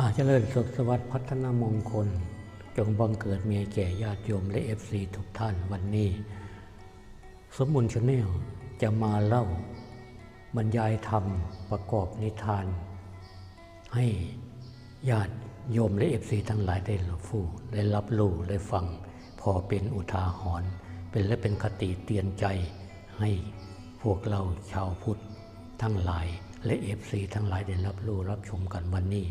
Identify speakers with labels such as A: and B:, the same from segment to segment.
A: อาเจริญสุขสวัสดิ์พัฒนามงคล จงบังเกิดเมียแก่ญาติโยมและเอฟซีทุกท่านวันนี้ สมบุญชาแนลจะมาเล่า บรรยายธรรมประกอบนิทาน ให้ญาติโยมและเอฟซีทั้งหลายได้รับฟูได้รับรู้ได้ฟัง พอเป็นอุทาหรณ์เป็นและเป็นคติเตือนใจ ให้พวกเราชาวพุทธทั้งหลายและเอฟซีทั้งหลายได้รับรู้รับชมกันวันนี้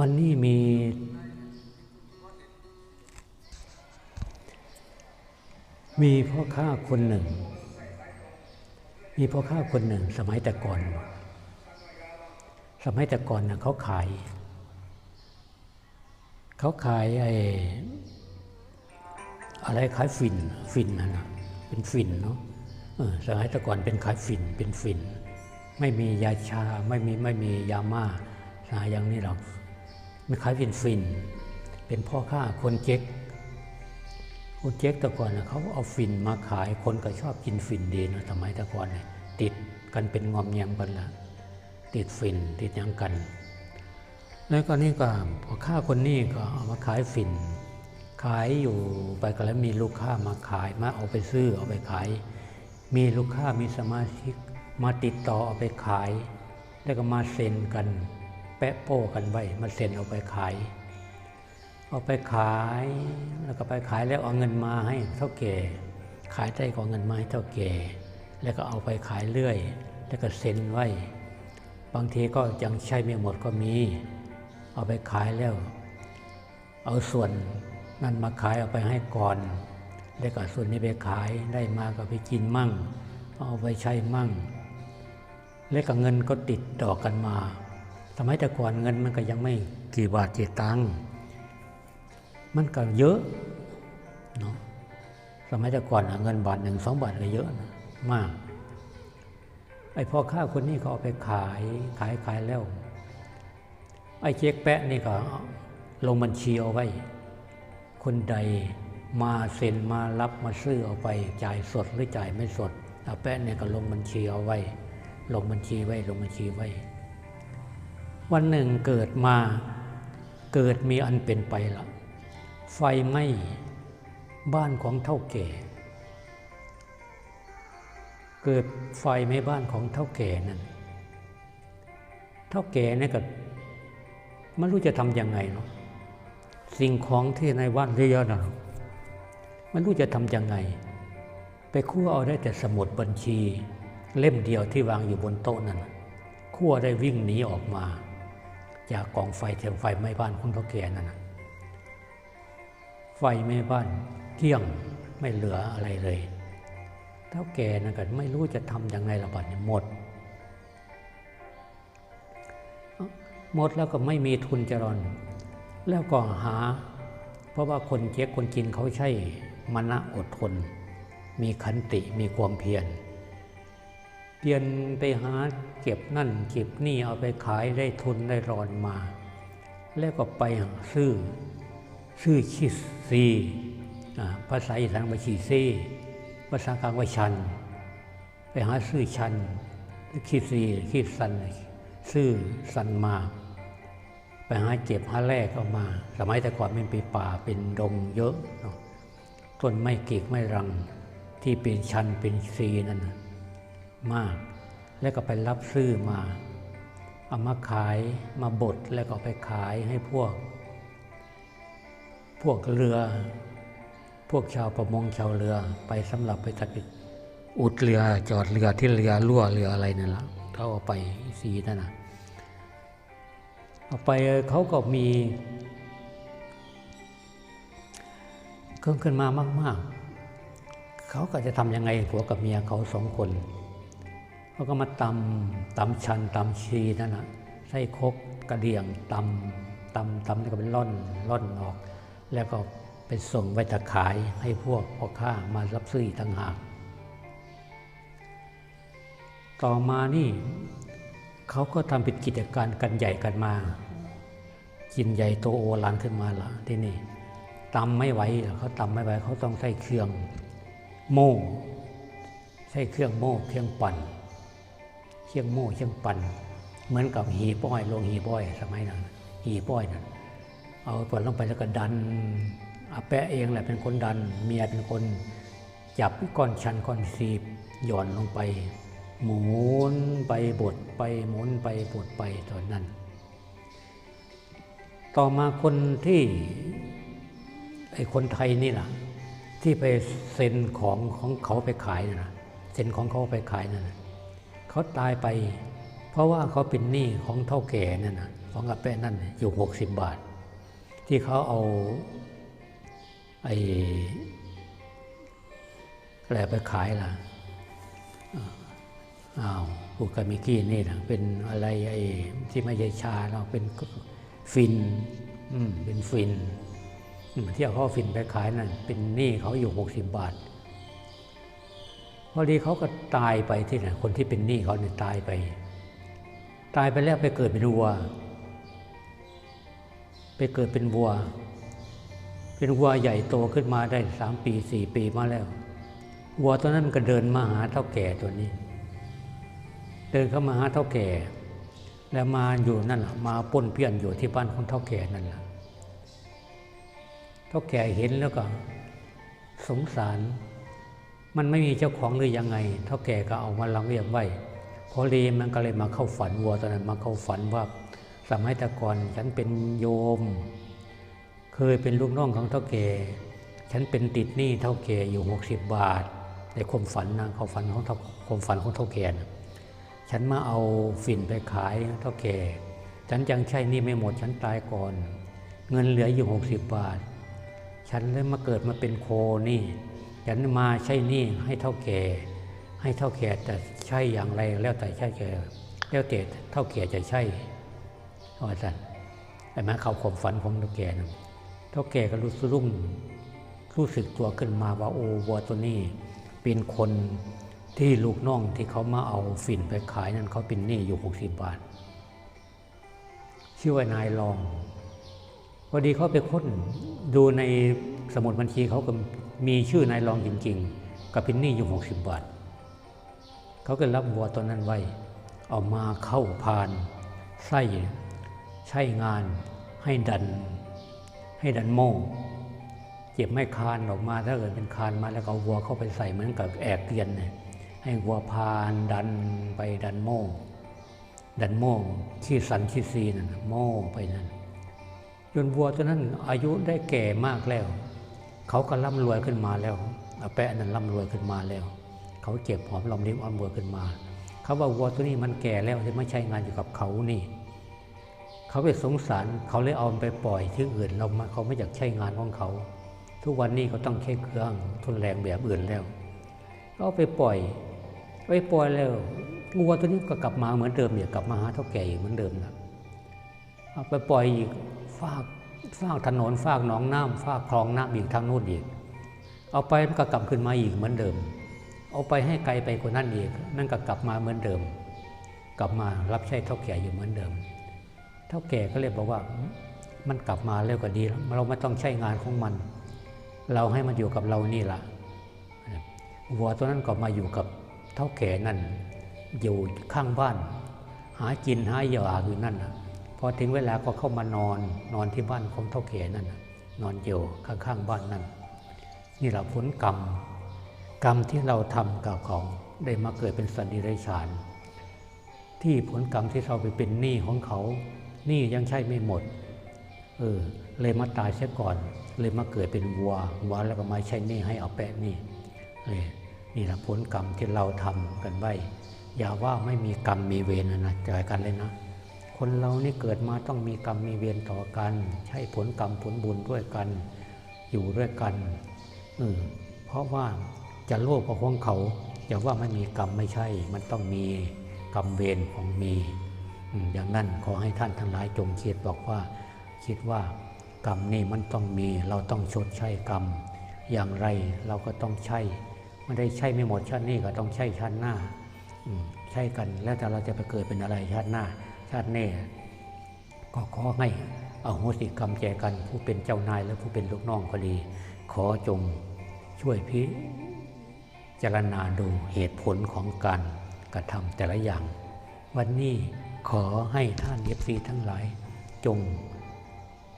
A: วันนี้มี มีพ่อค้าคนหนึ่ง มีพ่อค้าคนหนึ่ง สมัยแต่ก่อน สมัยแต่ก่อนนะเขาขาย เขาขายไอ้อะไรขายฝิ่นฝิ่นนั่นะเป็นฝิ่นเนาะสมัยแต่ก่อนเป็นขายฝิ่นเป็นฝิ่น ไม่มียาชาไม่มีไม่มียาม่าหาอย่างนี้หรอก มันขายฝิ่นฝิ่นเป็นพ่อค้าคนเจ๊กคนเจ๊กแต่ก่อนนะเขาเอาฝิ่นมาขายคนก็ชอบกินฝิ่นดีนะสมัยแต่ก่อนเนี่ยติดกันเป็นงอมแยมกันละติดฝิ่นติดยังกัน แล้วก็นี่ก็พอค้าคนนี้ก็เอามาขายฝิ่นขายอยู่ไปก็แล้วมีลูกค้ามาขายมาเอาไปซื้อเอาไปขาย มีลูกค้ามีสมาชิกมาติดต่อเอาไปขาย แล้วก็มาเซ็นกัน ปะโป้กันไว้มาเซ็นเอาไปขาย เอาไปขายแล้วก็ไปขายแล้วเอาเงินมาให้เท่าแก่ขายได้ก็เอาเงินมาให้เท่าแก่แล้วก็เอาไปขายเรื่อย แล้วก็เซ็นไว้ บางทีก็ยังใช้ไม่หมดก็มี เอาไปขายแล้ว เอาส่วนนั้นมาขายเอาไปให้ก่อน แล้วก็ส่วนนี้ไปขายได้มาก็ไปกินมั่ง เอาไปใช้มั่ง แล้วก็เงินก็ติดต่อกันมา สมัยแต่ก่อนเงินมันก็ยังไม่กี่บาทกี่ตังค์มันก็เยอะเนาะสมัยแต่ก่อนเงินบาทหนึ่งสองบาทก็เยอะนะมากไอ้พ่อค้าคนนี้ก็เอาไปขายขายขายแล้ว ไอ้เจ๊กแปะนี่ก็ลงบัญชีเอาไว้ คนใดมาเซ็นมารับมาซื้อเอาไปจ่ายสดหรือจ่ายไม่สดอาแปะเนี่ยก็ลงบัญชีเอาไว้ ลงบัญชีไว้ลงบัญชีไว้ วันหนึ่งเกิดมาเกิดมีอันเป็นไปละไฟไหม้บ้านของเท่าแก่ เกิดไฟไหม้บ้านของเท่าแก่นั่นเท่าแก่เนี่ยก็ไม่รู้จะทำยังไงเนาะสิ่งของที่ในบ้านเยอะๆนะไม่รู้จะทำยังไง ไปคั่วเอาได้แต่สมุดบัญชี เล่มเดียวที่วางอยู่บนโต๊ะนั่นคั่วได้วิ่งหนีออกมา จากกองไฟเทียมไฟไหม้บ้านของเท่าแก่นั่นนะไฟไหม้บ้านเที่ยงไม่เหลืออะไรเลยเท่าแก่นั่นก็ไม่รู้จะทำยังไงละบัดนี้หมด หมดแล้วก็ไม่มีทุนจรอน แล้วก็หา เพราะว่าคนเจ๊กคนกินเขาใช่มณะอดทน มีขันติมีความเพียร เพียรไปหาเก็บนั่นเก็บนี่เอาไปขายได้ทุนได้รอนมา แล้วก็ไปซื้อซื้อชิสซีภาษาอีสานว่าชีซีภาษากลางว่าชัน ไปหาซื้อชันคิดซีคิดสันซื้อสันมา ไปหาเจ็บหาแรกเอามา สมัยแต่ก่อนมันเป็นป่าเป็นดงเยอะเนาะต้นไม้กีกไม้รังที่เป็นชันเป็นซีนั่นนะ มาก แล้วก็ไปรับซื้อมา เอามาขายมาบดแล้วก็ไปขายให้พวก พวกเรือ พวกชาวประมงชาวเรือไปสำหรับไปตัดอุดเรือจอดเรือที่เรือรั่วเรืออะไรนั่นละเขาเอาไปสีนั่นนะเอาไปเขาก็มีเครื่องขึ้นมามาก ๆ เขาก็จะทำยังไงผัวกับเมียเขาสองคน เขาก็มาตำตำชันตำชีนั่นนะใส่คกกระเดียงตำตำตำนี่ก็เป็นร่อนร่อนออก แล้วก็ไปส่งไว้ตะขายให้พวกพ่อค้ามารับซื้ออีกต่างหาก ต่อมานี่เขาก็ทำเป็นกิจการกันใหญ่กันมา กินใหญ่โตโอลานขึ้นมาละที่นี่ตำไม่ไหวเขาตำไม่ไหวเขาต้องใส่เครื่องโม่ใช้เครื่องโม่เครื่องปั่น เชียงโม่เชียงปัน เหมือนกับหีป้อยลงหีป้อยสมัยนั้นหีป้อยนั่นเอาปวดลงไปแล้วก็ดันอาแปะเองแหละเป็นคนดัน เมียเป็นคนจับก้อนชันก้อนซีบหย่อนลงไป หมุนไปบดไปหมุนไปบดไปตอนนั้น ต่อมาคนที่ไอคนไทยนี่แหละที่ไปเซ็นของของเขาไปขายนะเซ็นของเขาไปขายนั่นนะ เขาตายไป เพราะว่าเขาเป็นหนี้ของเท่าแก่นั่นนะของอาแปะนั่นอยู่หกสิบบาท ที่เขาเอาไอ้อะไรไปขายล่ะอ้าวปูกามิกี้นี่นะเป็นอะไรไอ้ที่ไม่ใช่ชาเราเป็นฟินอืมเป็นฟินที่เอาข้อฟินไปขายนั่นเป็นหนี้เขาอยู่หกสิบบาท พอดีเขาก็ตายไปที่ไหนคนที่เป็นหนี้เขาเนี่ยตายไป ตายไปแล้วไปเกิดเป็นวัว ไปเกิดเป็นวัว เป็นวัวใหญ่โตขึ้นมาได้สามปีสี่ปีมาแล้ว วัวตัวนั้นมันก็เดินมาหาเท่าแก่ตัวนี้ เดินเข้ามาหาเท่าแก่ แล้วมาอยู่นั่นแหละมาป้นเปี้ยนอยู่ที่บ้านของเท่าแก่นั่นแหละเท่าแก่เห็นแล้วก็ สงสาร มันไม่มีเจ้าของหรือยังไง เท่าแก่ก็เอามาลังเรียงไว้พอรีมันก็เลยมาเข้าฝันวัวตอนนั้นมาเข้าฝันว่าสมัยต่ก่อนฉันเป็นโยม เคยเป็นลูกน้องของเท่าแก่ ฉันเป็นติดหนี้เท่าแก่อยู่หกสิบบาท ในความฝันนะเขาฝันของเท่าความฝันของเท่าแก่นะฉันมาเอาฝิ่นไปขายเท่าแก่ ฉันยังใช้หนี่ไม่หมดฉันตายก่อน เงินเหลืออยู่หกสิบบาท ฉันเลยมาเกิดมาเป็นโคนี่ ฉันมาใช้หนี่ให้เท่าแก่ ให้เท่าแก่แต่ใช่อย่างไรแล้วแต่ใช่แก่แล้วแต่เท่าแก่จะใช่ว่าสันไอ้แม้เขาความฝันของเท่าแก่นะเท่าแก่ก็รู้สึกรุ่งรู้สึกตัวขึ้นมาว่าโอ้วัวตัวนี้เป็นคนที่ลูกน้องที่เขามาเอาฝิ่นไปขายนั่นเขาเป็นหนี้อยู่หกสิบบาท ชื่อว่านายรองพอดีเขาไปค้นดูใน สมุดบัญชีเขาก็มีชื่อนายรองจริง ๆก็เป็นนี้อยู่หกสิบบาท เขาก็รับวัวตัวนั้นไว้ เอามาเข้าพาน ไส้ใช้งานให้ดัน ให้ดันโม่เจ็บไม่คานออกมาถ้าเกิดเป็นคานมาแล้วเอาวัวเข้าไปใส่เหมือนกับแอกเกลียนเนี่ยให้วัวพานดันไปดันโม่ดันโม่ขี้สันขี้ซีนั่นโม่ไปนั่นจนวัวตัวนั้นอายุได้แก่มากแล้ว เขาก็ร่ำรวยขึ้นมาแล้วอาแปะนั้นร่ำรวยขึ้นมาแล้ว เขาเจ็บหอมลมริมอ้อมบัวขึ้นมา เขาว่าวัวตัวนี้มันแก่แล้วที่ไม่ใช่งานอยู่กับเขานี่ เขาไปสงสารเขาเลยเอามันไปปล่อยที่อื่นเรามาเขาไม่อยากใช้งานของเขา ทุกวันนี้เขาต้องใช้เครื่องทุนแรงแบบอื่นแล้วก็ไปปล่อยไปปล่อยแล้ววัวตัวนี้ก็กลับมาเหมือนเดิมเนี่ยกลับมาหาเท่าแก่อีกเหมือนเดิมนะเอาไปปล่อยอีกฟาก ฟากถนนฟากหนองน้ำฟากคลองน้ำอีกทางนู้นอีก เอาไปมันก็กลับขึ้นมาอีกเหมือนเดิม เอาไปให้ไกลไปกว่านั้นอีกนั่นก็กลับมาเหมือนเดิม กลับมารับใช้เท่าแก่อยู่เหมือนเดิม เท่าแก่ก็เลยบอกว่ามันกลับมาเร็วกว่าดีแล้วเราไม่ต้องใช้งานของมัน เราให้มันอยู่กับเรานี่ละวัวตัวนั้นก็มาอยู่กับเท่าแก่นั่นอยู่ข้างบ้าน หากินหาเหยื่ออยู่นั่นนะ อถึงเวลาก็เข้ามานอนนอนที่บ้านของเท่าแก่นั่นน่ะนอนอยู่ข้างๆบ้านนั่นนี่แหละผลกรรม กรรมที่เราทำกับเขาได้มาเกิดเป็นสันนิเรชานที่ผลกรรมที่เราไปเป็นหนี้ของเขาหนี้ยังใช่ไม่หมดเออเลยมาตายเสียก่อน เลยมาเกิดเป็นวัววัวแล้วก็มาใช้หนี้ให้เอาแปะหนี้เออนี่แหละผลกรรมที่เราทำกันไว้อย่าว่าไม่มีกรรมมีเวรนะนะจอยกันเลยนะ คนเรานี่เกิดมาต้องมีกรรมมีเวรต่อกัน ใช้ผลกรรมผลบุญด้วยกัน อยู่ด้วยกันเออเพราะว่าจะโลภกับของเขาอย่าว่าไม่มีกรรมไม่ใช่ มันต้องมีกรรมเวรของมีอย่างนั้นขอให้ท่านทั้งหลายจงคิดบอกว่า คิดว่ากรรมนี่มันต้องมี เราต้องชดใช้กรรม อย่างไรเราก็ต้องใช้ไม่ได้ใช่ไม่หมดชาตินี้ก็ต้องใช้ชาติหน้าใช่กันแล้วแต่เราจะไปเกิดเป็นอะไรชาติหน้า ชาตินี้ก็ขอให้อโหสิกรรมแก่กัน ผู้เป็นเจ้านายและผู้เป็นลูกน้องก็ดี ขอจงช่วยพิจารณาดูเหตุผลของการกระทำแต่ละอย่าง วันนี้ขอให้ท่านเอฟซีทั้งหลาย จง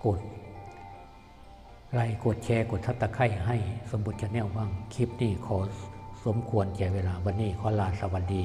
A: กดไลค์กดแชร์กดทับตะไคร้ให้สมบูรณ์ชาแนลบ้างคลิปนี้ขอสมควรแก่เวลาวันนี้ขอลาสวัสดี